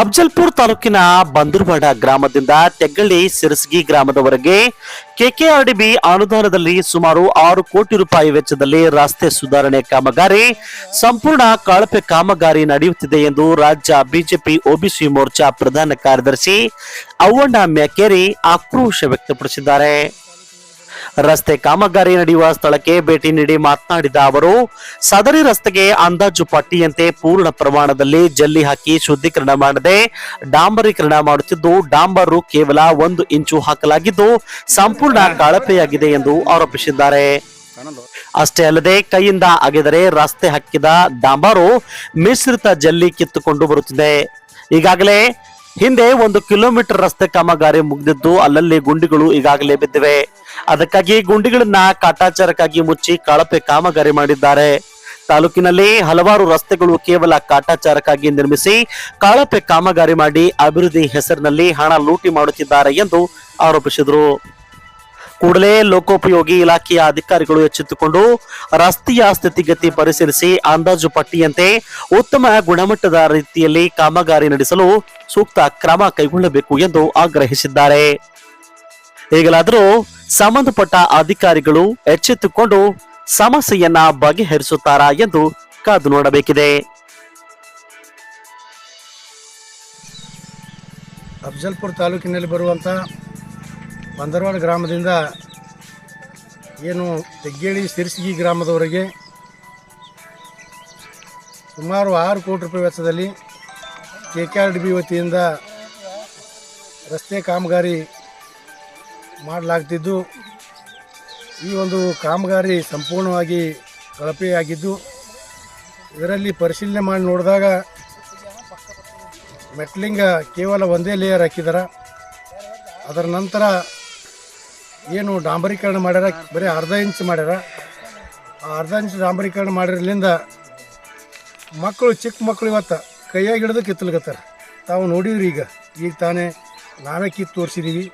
ಅಫ್ಜಲ್ಪುರ್ ತಾಲೂಕಿನ ಬಂದೂರ್ವಾಡ ಗ್ರಾಮದಿಂದ ತೆಗ್ಗಳ್ಳಿ ಸಿರಸಗಿ ಗ್ರಾಮದವರೆಗೆ ಕೆಕೆಆರ್ಡಿಬಿ ಅನುದಾನದಲ್ಲಿ ಸುಮಾರು ಆರು ಕೋಟಿ ರೂಪಾಯಿ ವೆಚ್ಚದಲ್ಲಿ ರಸ್ತೆ ಸುಧಾರಣೆ ಕಾಮಗಾರಿ, ಸಂಪೂರ್ಣ ಕಳಪೆ ಕಾಮಗಾರಿ ನಡೆಯುತ್ತಿದೆ ಎಂದು ರಾಜ್ಯ ಬಿಜೆಪಿ, ಒಬಿಸಿ ಮೋರ್ಚಾ ಪ್ರಧಾನ ಕಾರ್ಯದರ್ಶಿ ಅವ್ವಣ್ಣ ಮ್ಯಾಕೇರಿ ಆಕ್ರೋಶ ವ್ಯಕ್ತಪಡಿಸಿದ್ದಾರೆ. ರಸ್ತೆ ಕಾಮಗಾರಿ ನಡೆಯುವ ಸ್ಥಳಕ್ಕೆ ಭೇಟಿ ನೀಡಿ ಮಾತನಾಡಿದ ಅವರು, ಸದರಿ ರಸ್ತೆಗೆ ಅಂದಾಜು ಪಟ್ಟಿಯಂತೆ ಪೂರ್ಣ ಪ್ರಮಾಣದಲ್ಲಿ ಜಲ್ಲಿ ಹಾಕಿ ಶುದ್ಧೀಕರಣ ಮಾಡದೆ ಡಾಂಬರೀಕರಣ ಮಾಡುತ್ತಿದ್ದು, ಡಾಂಬರು ಕೇವಲ ಒಂದು ಇಂಚು ಹಾಕಲಾಗಿದ್ದು, ಸಂಪೂರ್ಣ ಕಳಪೆಯಾಗಿದೆ ಎಂದು ಆರೋಪಿಸಿದ್ದಾರೆ. ಅಷ್ಟೇ ಅಲ್ಲದೆ, ಕೈಯಿಂದ ಅಗೆದರೆ ರಸ್ತೆ ಹಾಕಿದ ಡಾಂಬರು ಮಿಶ್ರಿತ ಜಲ್ಲಿ ಕಿತ್ತುಕೊಂಡು ಬರುತ್ತಿದೆ. ಈಗಾಗಲೇ ಹಿಂದೆ ಒಂದು ಕಿಲೋಮೀಟರ್ ರಸ್ತೆ ಕಾಮಗಾರಿ ಮುಗಿದಿದ್ದು, ಅಲ್ಲಲ್ಲಿ ಗುಂಡಿಗಳು ಈಗಾಗಲೇ ಬಿದ್ದಿವೆ. ಅದಕ್ಕಾಗಿ ಗುಂಡಿಗಳನ್ನ ಕಾಟಾಚಾರಕ್ಕಾಗಿ ಮುಚ್ಚಿ ಕಳಪೆ ಕಾಮಗಾರಿ ಮಾಡಿದ್ದಾರೆ. ತಾಲೂಕಿನಲ್ಲಿ ಹಲವಾರು ರಸ್ತೆಗಳು ಕೇವಲ ಕಾಟಾಚಾರಕ್ಕಾಗಿ ನಿರ್ಮಿಸಿ ಕಳಪೆ ಕಾಮಗಾರಿ ಮಾಡಿ ಅಭಿವೃದ್ಧಿ ಹೆಸರಿನಲ್ಲಿ ಹಣ ಲೂಟಿ ಮಾಡುತ್ತಿದ್ದಾರೆ ಎಂದು ಆರೋಪಿಸಿದರು. ಕೂಡಲೇ ಲೋಕೋಪಯೋಗಿ ಇಲಾಖೆಯ ಅಧಿಕಾರಿಗಳು ಎಚ್ಚೆತ್ತುಕೊಂಡು ರಸ್ತೆಯ ಸ್ಥಿತಿಗತಿ ಪರಿಶೀಲಿಸಿ ಅಂದಾಜು ಪಟ್ಟಿಯಂತೆ ಉತ್ತಮ ಗುಣಮಟ್ಟದ ರೀತಿಯಲ್ಲಿ ಕಾಮಗಾರಿ ನಡೆಸಲು ಸೂಕ್ತ ಕ್ರಮ ಕೈಗೊಳ್ಳಬೇಕು ಎಂದು ಆಗ್ರಹಿಸಿದ್ದಾರೆ. ಈಗಲಾದರೂ ಸಂಬಂಧಪಟ್ಟ ಅಧಿಕಾರಿಗಳು ಎಚ್ಚೆತ್ತುಕೊಂಡು ಸಮಸ್ಯೆಯನ್ನ ಬಗೆಹರಿಸುತ್ತಾರಾ ಎಂದು ಕಾದು ನೋಡಬೇಕಿದೆ. ಅಫ್ಜಲ್ಪುರ ತಾಲೂಕಿನಲ್ಲಿ ಬರುವಂಥ ಬಂದರವಾಡ ಗ್ರಾಮದಿಂದ ಏನು ತೆಗ್ಗೇಳಿ ಸಿರ್ಸಿಗಿ ಗ್ರಾಮದವರೆಗೆ ಸುಮಾರು ಆರು ಕೋಟಿ ರೂಪಾಯಿ ವೆಚ್ಚದಲ್ಲಿ K K R D B ವತಿಯಿಂದ ರಸ್ತೆ ಕಾಮಗಾರಿ ಮಾಡಲಾಗ್ತಿದ್ದು, ಈ ಒಂದು ಕಾಮಗಾರಿ ಸಂಪೂರ್ಣವಾಗಿ ಕಳಪೆಯಾಗಿದ್ದು, ಇದರಲ್ಲಿ ಪರಿಶೀಲನೆ ಮಾಡಿ ನೋಡಿದಾಗ ಮೆಟ್ಲಿಂಗ ಕೇವಲ ಒಂದೇ ಲೇಯರ್ ಹಾಕಿದಾರ. ಅದರ ನಂತರ ಏನು ಡಾಂಬರೀಕರಣ ಮಾಡ್ಯಾರ? ಬರೀ ಅರ್ಧ ಇಂಚ್ ಮಾಡ್ಯಾರ. ಆ ಅರ್ಧ ಇಂಚ್ ಡಾಂಬರೀಕರಣ ಮಾಡಿರಲಿಂದ ಮಕ್ಕಳು, ಚಿಕ್ಕ ಮಕ್ಕಳು ಇವತ್ತು ಕೈಯಾಗಿ ಹಿಡಿದು ಕಿತ್ತಲ್ಗತ್ತಾರೆ. ತಾವು ನೋಡಿದ್ರಿ ಈಗ. ಈಗ ತಾನೇ ನಾವೇ ಕಿತ್ತು ತೋರಿಸಿದ್ದೀವಿ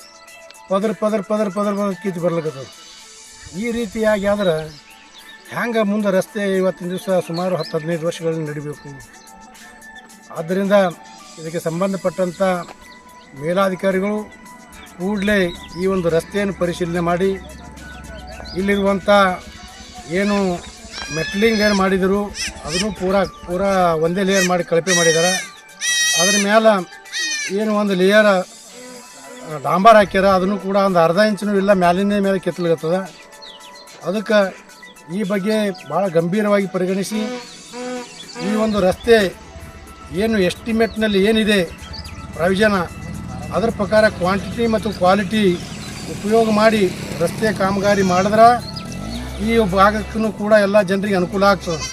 ಪದರ್ ಪದರ್ ಪದರ್ ಪದರ್ ಪದರ್ ಕಿತ್ತು ಬರ್ಲಿಕ್ಕತ್ತದ ಈ ರೀತಿಯಾಗಿ ಆದ್ರೆ ಹ್ಯಾಂಗೆ ಮುಂದೆ ರಸ್ತೆ ಇವತ್ತಿನ ದಿವಸ ಸುಮಾರು ಹತ್ತು, ಹದಿನೈದು ವರ್ಷಗಳಲ್ಲಿ ನಡಿಬೇಕು. ಆದ್ದರಿಂದ ಇದಕ್ಕೆ ಸಂಬಂಧಪಟ್ಟಂಥ ಮೇಲಾಧಿಕಾರಿಗಳು ಕೂಡಲೇ ಈ ಒಂದು ರಸ್ತೆಯನ್ನು ಪರಿಶೀಲನೆ ಮಾಡಿ ಇಲ್ಲಿರುವಂಥ ಏನು ಮೆಟ್ಲಿಂಗ್ ಏನು ಮಾಡಿದರು, ಅದನ್ನು ಪೂರಾ ಪೂರಾ ಒಂದೇ ಲೇಯರ್ ಮಾಡಿ ಕಳಪೆ ಮಾಡಿದ್ದಾರೆ ಅದ್ರ ಮೇಲೆ ಏನು ಒಂದು ಲೇಯರ್ ಡಾಂಬಾರ್ ಹಾಕ್ಯಾರ, ಅದನ್ನು ಕೂಡ ಒಂದು ಅರ್ಧ ಇಂಚಿನೂ ಇಲ್ಲ ಮ್ಯಾಲಿನ ಮೇಲೆ ಕೆತ್ತಲಿಗತ್ತದೆ ಅದಕ್ಕೆ ಈ ಬಗ್ಗೆ ಭಾಳ ಗಂಭೀರವಾಗಿ ಪರಿಗಣಿಸಿ ಈ ಒಂದು ರಸ್ತೆ ಏನು ಎಸ್ಟಿಮೇಟ್ನಲ್ಲಿ ಏನಿದೆ ಪ್ರಾವಿಷನ ಅದರ ಪ್ರಕಾರ ಕ್ವಾಂಟಿಟಿ ಮತ್ತು ಕ್ವಾಲಿಟಿ ಉಪಯೋಗ ಮಾಡಿ ರಸ್ತೆ ಕಾಮಗಾರಿ ಮಾಡಿದ್ರೆ ಈ ಭಾಗಕ್ಕೂ ಕೂಡ ಎಲ್ಲ ಜನರಿಗೆ ಅನುಕೂಲ ಆಗ್ತದೆ.